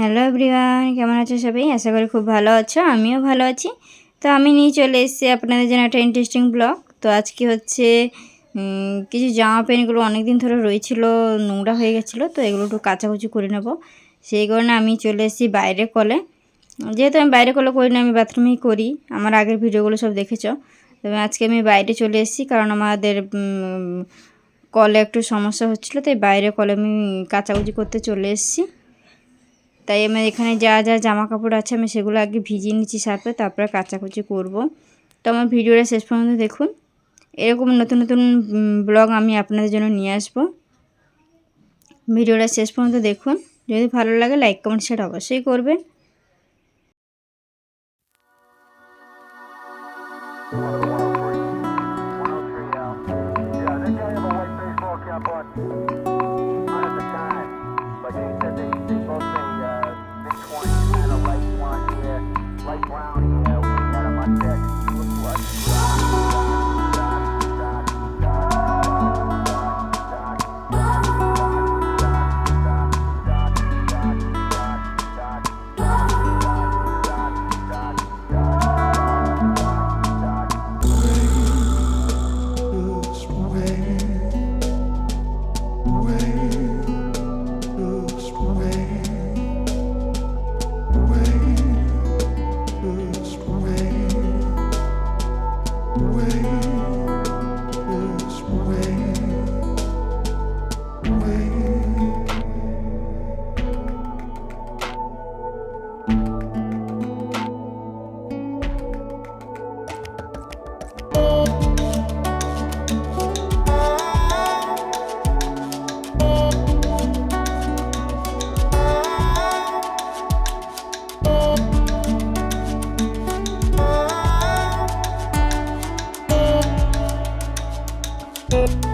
Hello everyone কেমন আছো সবাই? আশা করি খুব ভালো আছো, আমিও ভালো আছি। তো আমি নিয়ে চলে এসেছি আপনাদের জন্য একটা ইন্টারেস্টিং ব্লগ তো আজকে হচ্ছে কিছু জামা প্যান্টগুলো অনেক দিন ধরে রয়েছিল, নোংরা হয়ে গেছিল, তো এগুলো একটু কাচাকুচি করে নেব। সেই কারণে আমি চলে এসেছি বাইরে কলে। যেহেতু আমি বাইরে কলে করি না, আমি বাথরুমেই করি, আমার আগের ভিডিওগুলো সব দেখেছ। তবে আজকে আমি বাইরে চলে এসেছি, কারণ আমাদের কলে একটু সমস্যা হচ্ছিল, তাই বাইরে কলে আমি কাচাকুচি করতে চলে এসেছি। তাই আমার এখানে যা যা জামা কাপড় আছে আমি সেগুলো আগে ভিজিয়ে নিচ্ছি সার্ফে তারপরে কাচাকুচি করব। তো আমার ভিডিওটা শেষ পর্যন্ত দেখুন। এরকম নতুন নতুন ব্লগ আমি আপনাদের জন্য নিয়ে আসব। ভিডিওটা শেষ পর্যন্ত দেখুন। যদি ভালো লাগে লাইক কমেন্ট শেয়ার অবশ্যই করবেন। Yeah, on. Brown. Thank